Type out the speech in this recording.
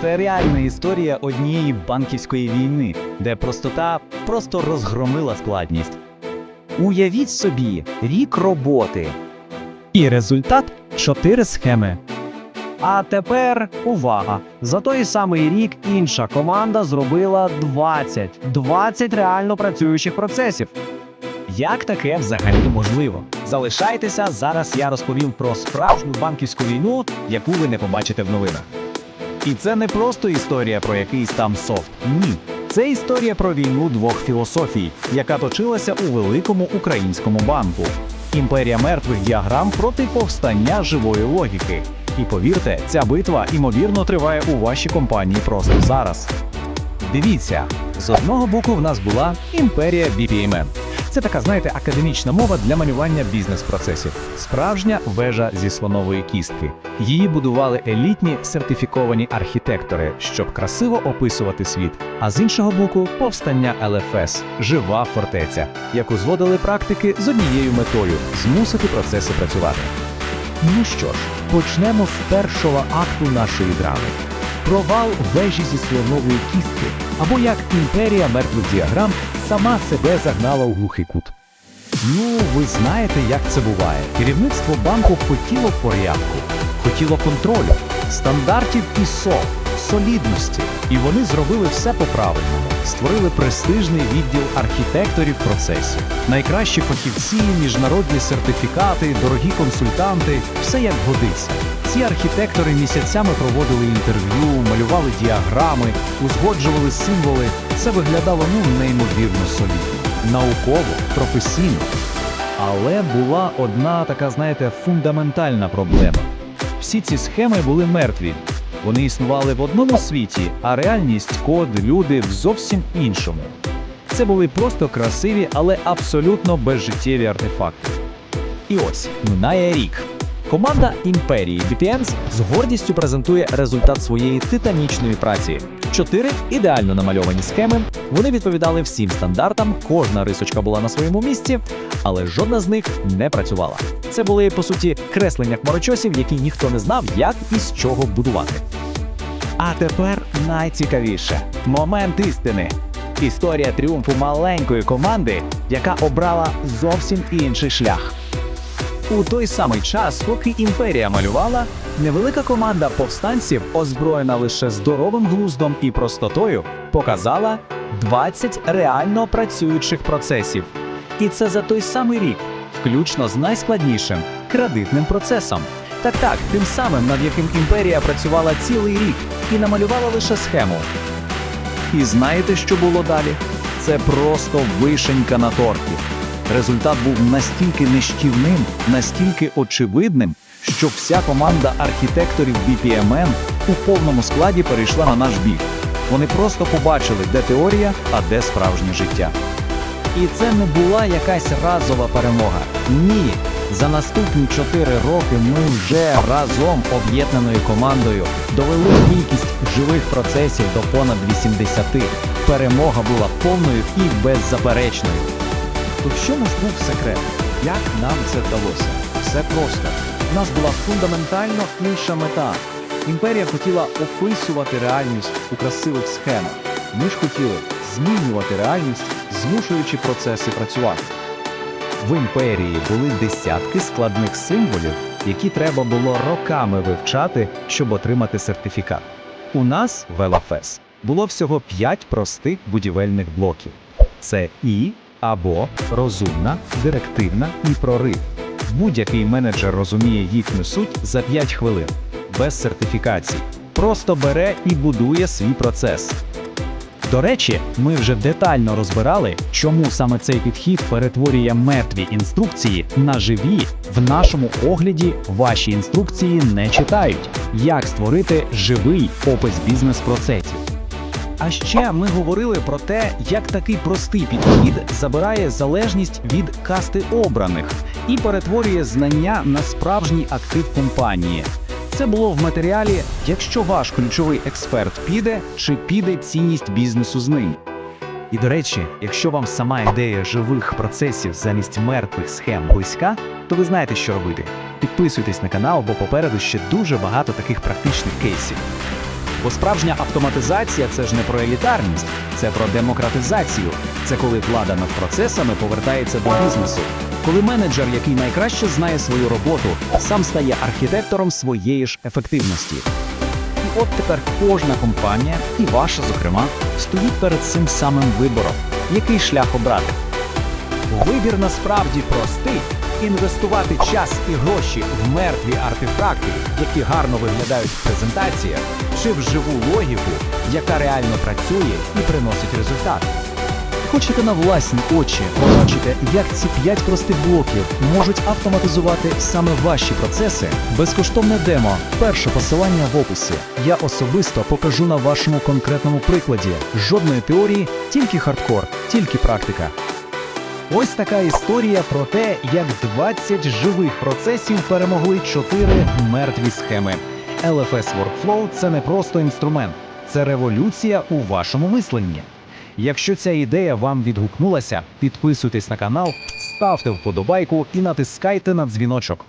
Це реальна історія однієї банківської війни, де простота просто розгромила складність. Уявіть собі, рік роботи. І результат чотири схеми. А тепер увага! За той самий рік інша команда зробила 20. 20 реально працюючих процесів. Як таке взагалі можливо? Залишайтеся, зараз я розповім про справжню банківську війну, яку ви не побачите в новинах. І це не просто історія про якийсь там софт. Ні. Це історія про війну двох філософій, яка точилася у великому українському банку. Імперія мертвих діаграм проти повстання живої логіки. І повірте, ця битва ймовірно триває у вашій компанії просто зараз. Дивіться, з одного боку в нас була імперія BPMN. Це така, знаєте, академічна мова для малювання бізнес-процесів. Справжня вежа зі слонової кістки. Її будували елітні сертифіковані архітектори, щоб красиво описувати світ. А з іншого боку, повстання ЛФС жива фортеця, яку зводили практики з однією метою змусити процеси працювати. Ну що ж, почнемо з першого акту нашої драми. Провал вежі зі слонової кістки, або як імперія мертвих діаграм сама себе загнала у глухий кут. Ну, ви знаєте, як це буває. Керівництво банку хотіло порядку, хотіло контролю, стандартів ІСО, солідності. І вони зробили все по-правильному. Створили престижний відділ архітекторів процесів, найкращі фахівці, міжнародні сертифікати, дорогі консультанти, все як годиться. Ці архітектори місяцями проводили інтерв'ю, малювали діаграми, узгоджували символи. Це виглядало ну неймовірно солідно, науково, професійно. Але була одна така, знаєте, фундаментальна проблема. Всі ці схеми були мертві. Вони існували в одному світі, а реальність, код, люди в зовсім іншому. Це були просто красиві, але абсолютно безжиттєві артефакти. І ось минає рік. Команда імперії BPMs з гордістю презентує результат своєї титанічної праці. Чотири ідеально намальовані схеми. Вони відповідали всім стандартам, кожна рисочка була на своєму місці, але жодна з них не працювала. Це були по суті креслення хмарочосів, які ніхто не знав, як і з чого будувати. А тепер найцікавіше момент істини. Історія тріумфу маленької команди, яка обрала зовсім інший шлях. У той самий час, поки імперія малювала, невелика команда повстанців, озброєна лише здоровим глуздом і простотою, показала 20 реально працюючих процесів. І це за той самий рік, включно з найскладнішим кредитним процесом. Так так, тим самим, над яким імперія працювала цілий рік і намалювала лише схему. І знаєте, що було далі? Це просто вишенька на торті. Результат був настільки нищівним, настільки очевидним, що вся команда архітекторів BPMN у повному складі перейшла на наш бік. Вони просто побачили, де теорія, а де справжнє життя. І це не була якась разова перемога. Ні. За наступні 4 роки ми вже разом об'єднаною командою довели кількість живих процесів до понад 80. Перемога була повною і беззаперечною. То в чому ж був секрет? Як нам це вдалося? Все просто. У нас була фундаментально інша мета. Імперія хотіла описувати реальність у красивих схемах. Ми ж хотіли змінювати реальність, змушуючи процеси працювати. В імперії були десятки складних символів, які треба було роками вивчати, щоб отримати сертифікат. У нас в ЛФС було всього 5 простих будівельних блоків: це і або розумна, директивна і прорив. Будь-який менеджер розуміє їхню суть за 5 хвилин, без сертифікацій. Просто бере і будує свій процес. До речі, ми вже детально розбирали, чому саме цей підхід перетворює мертві інструкції на живі. В нашому огляді ваші інструкції не читають, як створити живий опис бізнес-процесів. А ще ми говорили про те, як такий простий підхід забирає залежність від касти обраних і перетворює знання на справжній актив компанії. Це було в матеріалі, якщо ваш ключовий експерт піде, чи піде цінність бізнесу з ним. І до речі, якщо вам сама ідея живих процесів замість мертвих схем близька, то ви знаєте, що робити. Підписуйтесь на канал, бо попереду ще дуже багато таких практичних кейсів. Бо справжня автоматизація це ж не про елітарність, це про демократизацію. Це коли влада над процесами повертається до бізнесу. Коли менеджер, який найкраще знає свою роботу, сам стає архітектором своєї ж ефективності. І от тепер кожна компанія, і ваша, зокрема, стоїть перед цим самим вибором, який шлях обрати. Вибір насправді простий: інвестувати час і гроші в мертві артефакти, які гарно виглядають в презентаціях, чи в живу логіку, яка реально працює і приносить результат. Хочете на власні очі побачити, як ці 5 простих блоків можуть автоматизувати саме ваші процеси? Безкоштовне демо. Перше посилання в описі. Я особисто покажу на вашому конкретному прикладі. Жодної теорії, тільки хардкор, тільки практика. Ось така історія про те, як 20 живих процесів перемогли 4 мертві схеми. LFS Workflow – це не просто інструмент, це революція у вашому мисленні. Якщо ця ідея вам відгукнулася, підписуйтесь на канал, ставте вподобайку і натискайте на дзвіночок.